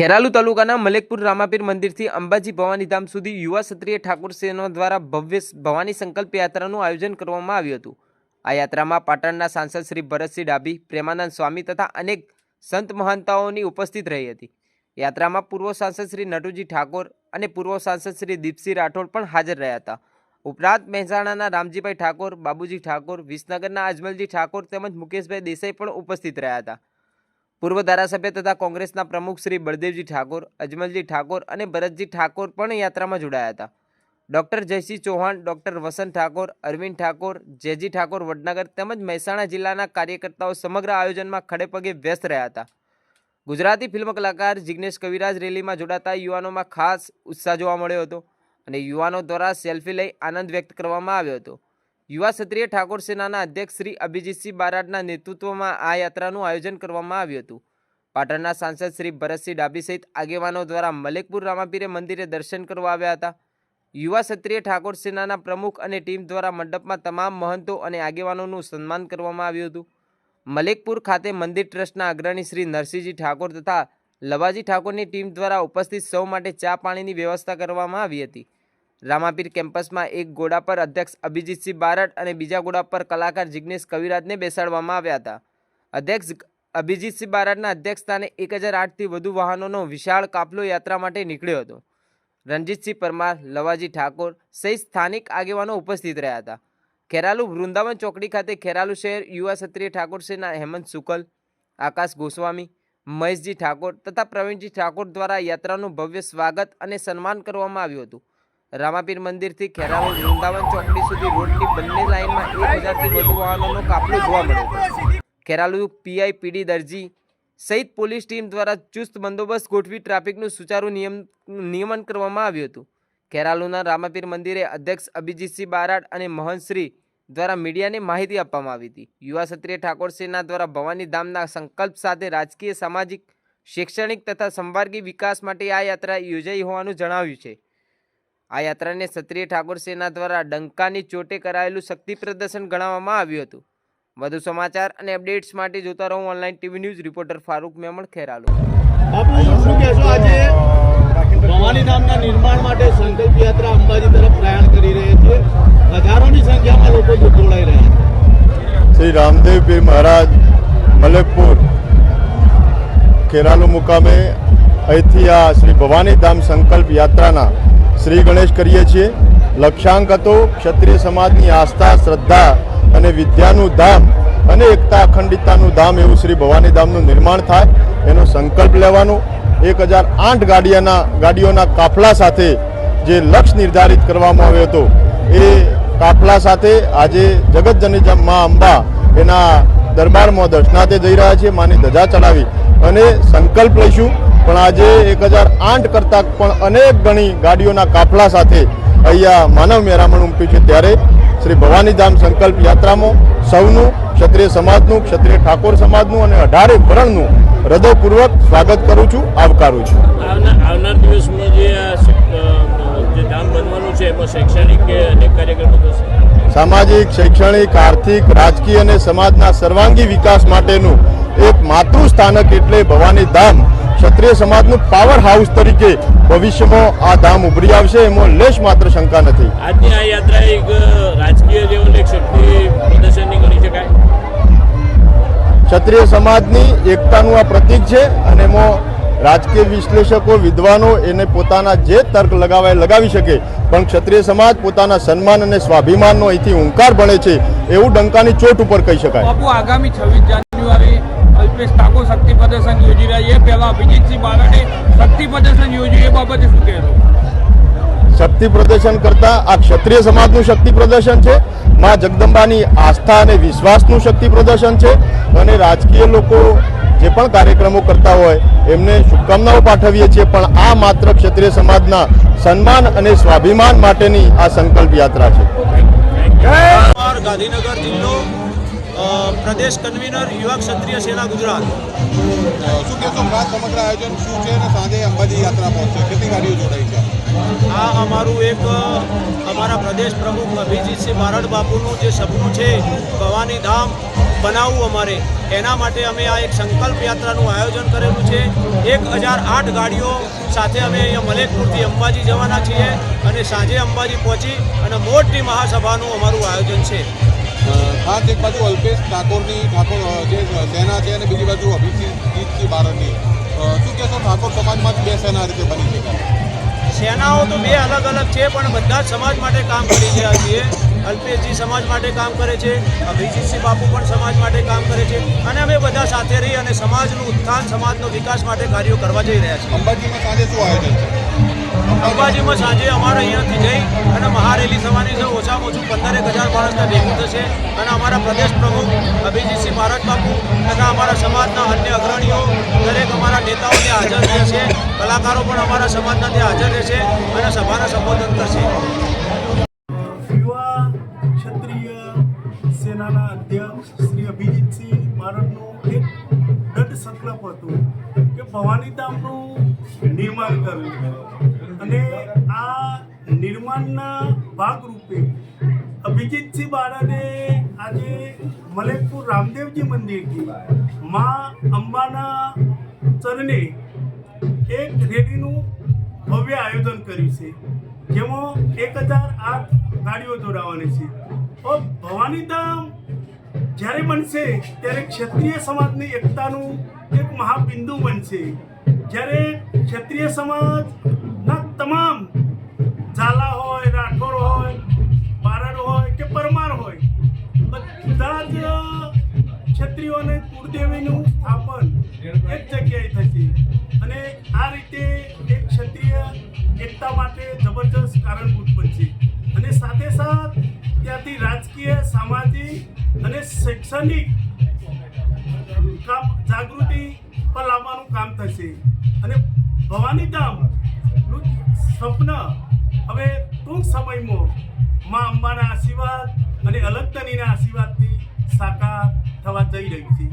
ખેરાલુ તાલુકાના મલેકપુર રામાપીર મંદિરથી અંબાજી ભવાનીધામ સુધી યુવા ક્ષત્રિય ઠાકોર સેનો દ્વારા ભવ્ય ભવાની સંકલ્પ યાત્રાનું આયોજન કરવામાં આવ્યું હતું. આ યાત્રામાં પાટણના સાંસદ શ્રી ભરતસિંહ ડાભી, પ્રેમાનંદ સ્વામી તથા અનેક સંત મહાનતાઓની ઉપસ્થિત રહી હતી. યાત્રામાં પૂર્વ સાંસદ શ્રી નટુજી ઠાકોર અને પૂર્વ સાંસદ શ્રી દીપસિંહ રાઠોડ પણ હાજર રહ્યા હતા. ઉપરાંત મહેસાણાના રામજીભાઈ ઠાકોર, બાબુજી ઠાકોર, વિસનગરના અજમલજી ઠાકોર તેમજ મુકેશભાઈ દેસાઈ પણ ઉપસ્થિત રહ્યા હતા. પૂર્વ ધારાસભ્ય તથા કોંગ્રેસના પ્રમુખ શ્રી બળદેવજી ઠાકોર, અજમલજી ઠાકોર અને ભરતજી ઠાકોર પણ યાત્રામાં જોડાયા હતા. Doctor Jaysinh Chauhan, doctor Vasant Thakor, Arvind Thakor, JG Thakor Vadnagar તેમજ મહેસાણા જિલ્લાના કાર્યકર્તાઓ સમગ્ર આયોજનમાં ખડેપગે વ્યસ્ત રહ્યા હતા. ગુજરાતી ફિલ્મ કલાકાર જિગ્નેશ કવિરાજ રેલીમાં જોડાતા યુવાનોમાં ખાસ ઉત્સાહ જોવા મળ્યો હતો અને યુવાનો દ્વારા સેલ્ફી લઈ આનંદ વ્યક્ત કરવામાં આવ્યો હતો. યુવા ક્ષત્રિય ઠાકોર સેનાના અધ્યક્ષ શ્રી અભિજીતસિંહ બારાડના નેતૃત્વમાં આ યાત્રાનું આયોજન કરવામાં આવ્યું હતું. પાટણના સાંસદ શ્રી ભરતસિંહ ડાબી સહિત આગેવાનો દ્વારા મલેકપુર રામાપીરે મંદિરે દર્શન કરવા આવ્યા હતા. યુવા ક્ષત્રિય ઠાકોર સેનાના પ્રમુખ અને ટીમ દ્વારા મંડપમાં તમામ મહંતો અને આગેવાનોનું સન્માન કરવામાં આવ્યું હતું. મલેકપુર ખાતે મંદિર ટ્રસ્ટના અગ્રણી શ્રી નરસિંહજી ઠાકોર તથા લવાજી ઠાકોરની ટીમ દ્વારા ઉપસ્થિત સૌ માટે ચા પાણીની વ્યવસ્થા કરવામાં આવી હતી. રામાપીર કેમ્પસમાં એક ઘોડા પર અધ્યક્ષ અભિજીતસિંહ બારડ અને બીજા ઘોડા પર કલાકાર જિગ્નેશ કવિરાજને બેસાડવામાં આવ્યા હતા. અધ્યક્ષ અભિજીતસિંહ બારડના અધ્યક્ષસ્થાને એક હજાર આઠથી વધુ વાહનોનો વિશાળ કાફલો યાત્રા માટે નીકળ્યો હતો. રણજીતસિંહ પરમાર, લવાજી ઠાકોર સહિત સ્થાનિક આગેવાનો ઉપસ્થિત રહ્યા હતા. ખેરાલુ વૃંદાવન ચોકડી ખાતે ખેરાલુ શહેર યુવા ક્ષત્રિય ઠાકોર સેના હેમંત શુકલ આકાશ ગોસ્વામી, મહેશજી ઠાકોર તથા પ્રવીણજી ઠાકોર દ્વારા યાત્રાનું ભવ્ય સ્વાગત અને સન્માન કરવામાં આવ્યું હતું. રામાપીર મંદિરથી ખેરાલુ વૃંદાવન ચોકડી સુધી રોડની બંને લાઇનમાં એક હજારથી વધુ વાહનોનો કાફલો જોવા મળ્યો હતો. ખેરાલુ પીઆઈ પીડી દરજી સહિત પોલીસ ટીમ દ્વારા ચુસ્ત બંદોબસ્ત ગોઠવી ટ્રાફિકનું સુચારુ નિયમ નિયમન કરવામાં આવ્યું હતું. ખેરાલુના રામાપીર મંદિરે અધ્યક્ષ અભિજીતસિંહ બારાડ અને મહંતશ્રી દ્વારા મીડિયાને માહિતી આપવામાં આવી હતી. યુવા ક્ષત્રિય ઠાકોર સેના દ્વારા ભવાની ધામના સંકલ્પ સાથે રાજકીય સામાજિક શૈક્ષણિક તથા સંવાર્ગી વિકાસ માટે આ યાત્રા યોજાઈ હોવાનું જણાવ્યું છે. આ યાત્રાને ક્ષત્રિય ઠાકોર સેના દ્વારા ડંકાની ચોટે કરાયેલું શક્તિ પ્રદર્શન ગણાવવામાં આવ્યું હતું. વધુ સમાચાર અને અપડેટ્સ માટે જોતા રહો online TV news reporter Farooq Memon Kheralu. શું કહેશો આજે? ભવાની ધામના નિર્માણ માટે સંકલ્પ યાત્રા અંબાજી તરફ પ્રયાણ કરી રહી છે. હજારોની સંખ્યામાં લોકો જોડાઈ રહ્યા છે. શ્રી રામદેવ પીર મહારાજ મલેકપુર ખેરાલુ મુકામે અહીંથી આ શ્રી ભવાની ધામ સંકલ્પ યાત્રાના શ્રી ગણેશ કરીએ છીએ. લક્ષ્યાંક હતો ક્ષત્રિય સમાજની આસ્થા, શ્રદ્ધા અને વિદ્યાનું ધામ અને એકતા અખંડિતતાનું ધામ એવું શ્રી ભવાની ધામનું નિર્માણ થાય. એનો સંકલ્પ લેવાનો. એક હજાર આઠ ગાડીઓના ગાડીઓના કાફલા સાથે જે લક્ષ્ય નિર્ધારિત કરવામાં આવ્યો હતો, એ કાફલા સાથે આજે જગતજનની મા અંબા એના દરબારમાં દર્શનાથે જઈ રહ્યા છીએ માની ધજા ચડાવી અને સંકલ્પ લઈશું. પણ આજે એક હજાર આઠ કરતાં પણ અનેક ગણી ગાડીઓના કાફલા સાથે અહીંયા માનવ મેરામણ ઉમટ્યું છે. ત્યારે શ્રી ભવાનીધામ સંકલ્પ યાત્રામાં સૌનું ક્ષત્રિય સમાજનું ક્ષત્રિય ઠાકોર સમાજનું અને અઢારે ભરણનું હૃદયપૂર્વક સ્વાગત કરું છું આવકારું છું. આવનાર દિવસમાં જે ધામ બનવાનું છે એમાં શૈક્ષણિક અનેક કાર્યક્રમો થશે? સામાજિક શૈક્ષણિક આર્થિક રાજકીય અને સમાજના સર્વાંગી વિકાસ માટેનું એક માતૃ સ્થાનક એટલે ભવાની ધામ ક્ષત્રિય સમાજનું પાવર હાઉસ તરીકે ભવિષ્યમાં આ ધામ ઉભરી આવશે એમાં લેશ માત્ર શંકા નથી. આજની આ યાત્રા એક રાજકીય લેવલે એક શક્તિ પ્રદર્શનની ગણી શકાય. ક્ષત્રિય સમાજની એકતાનું આ પ્રતીક છે અને એમાં રાજકીય વિશ્લેષકો વિદ્વાનો એને પોતાના જે તર્ક લગાવાય લગાવી શકે. પણ ક્ષત્રિય સમાજ પોતાના સન્માન અને સ્વાભિમાનનો અહીંથી હુંકાર ભણે છે એવું ડંકાની ચોટ ઉપર કહી શકાય. આગામી છવ્વીસ જાન્યુઆરી અલ્પેશ ઠાકોર શક્તિ પ્રદર્શન યોજી રહ્યા એ પહેલા અભિજીતસિંહ બારડે શક્તિ પ્રદર્શન યોજ્યું એ બાબતે શું કહેશો? શક્તિ પ્રદર્શન કરતા આ ક્ષત્રિય સમાજનું શક્તિ પ્રદર્શન છે માં જગદંબાની આસ્થા અને વિશ્વાસનું શક્તિ પ્રદર્શન છે અને રાજકીય લોકો જે પણ કાર્યક્રમો કરતા હોય એમને શુભકામનાઓ પાઠવીએ છીએ. પણ આ માત્ર ક્ષત્રિય સમાજના સન્માન અને સ્વાભિમાન માટેની આ સંકલ્પ યાત્રા છે. ગાંધીનગર જિલ્લો પ્રદેશ કન્વીનર યુવા ક્ષત્રિય સેના ગુજરાત. શું કહેશો? ખાસ સમગ્ર આયોજન શું છે અને સાંજે અંબાજી યાત્રા પહોંચશે. કેટલી ગાડીઓ જોડાઈ છે? આ અમારું એક અમારા પ્રદેશ પ્રમુખ અભિજીતસિંહ બારડ બાપુનું જે સપનું છે ભવાની ધામ બનાવવું અમારે. એના માટે અમે આ એક સંકલ્પ યાત્રાનું આયોજન કરેલું છે. એક હજાર આઠ ગાડીઓ સાથે અમે અહીંયા મલેકપુરથી અંબાજી જવાના છીએ અને સાંજે અંબાજી પહોંચી અને મોટી મહાસભાનું અમારું આયોજન છે. ખાસ એક બાજુ અલ્પેશ ઠાકોરની ઠાકોર જે સેના છે અને બીજી બાજુ અભિજીતજી બારડની. શું કહેશો ઠાકોર સમાજમાં બે સેના રીતે બની શકાય સેનાઓ તો બે અલગ અલગ છે પણ બધા જ સમાજ માટે કામ કરી રહ્યા છીએ. અલ્પેશજી સમાજ માટે કામ કરે છે અભિજીતસિંહ બાપુ પણ સમાજ માટે કામ કરે છે અને અમે બધા સાથે રહી અને સમાજનું ઉત્થાન સમાજનો વિકાસ માટે કાર્યો કરવા જઈ રહ્યા છીએ. અંબાજીમાં સાંજે શું આયોજન છે? અંબાજીમાં સાંજે અમારે અહીંયાથી જઈ અને મહારેલી થવાની છે ઓછામાં ઓછું પંદરેક હજાર માણસના ભેગું થશે અને અમારા પ્રદેશ પ્રમુખ અભિજીતસિંહ મહારાજ બાપુ તથા અમારા સમાજના અન્ય અગ્રણીઓ, દરેક અમારા નેતાઓ ત્યાં હાજર રહેશે. કલાકારો પણ અમારા સમાજના ત્યાં હાજર રહેશે અને સભાને સંબોધન કરશે. યુવા ક્ષત્રિય સેનાના અધ્યક્ષ શ્રી અભિજીતસિંહ બારડનું એક દૃઢ સંકલ્પ હતું કે ભવાની ધામનું નિર્માણ કરવું. નિર્માણના ભાગરૂપે અભિજીતસિંહ બાળાને આજે મલેકપુર રામદેવજી મંદિરથી મા અંબાના ચરણે એક રેલીનું ભવ્ય આયોજન કર્યું છે. જેમાં એક હજાર આઠ ગાડીઓ દોડાવવાની છે. ભવાની ધામ જ્યારે બનશે ત્યારે ક્ષત્રિય સમાજની એકતાનું એક મહાબિંદુ બનશે. જ્યારે ક્ષત્રિય સમાજના તમામ કુળદેવીનું સ્થાપન એક જગ્યાએ થશે. અને આ રીતે એક ક્ષત્રિય એકતા માટે જબરજસ્ત કારણભૂત બનશે. અને સાથે સાથ ત્યાંથી રાજકીય, સામાજિક અને શૈક્ષણિક કામ જાગૃતિ પર લાવવાનું કામ થશે. અને ભવાની ધામનું સ્વપ્ન હવે ટૂંક સમયમાં મા અંબાના આશીર્વાદ અને અલગતનીના આશીર્વાદથી સાકાર થવા જઈ રહ્યું છે.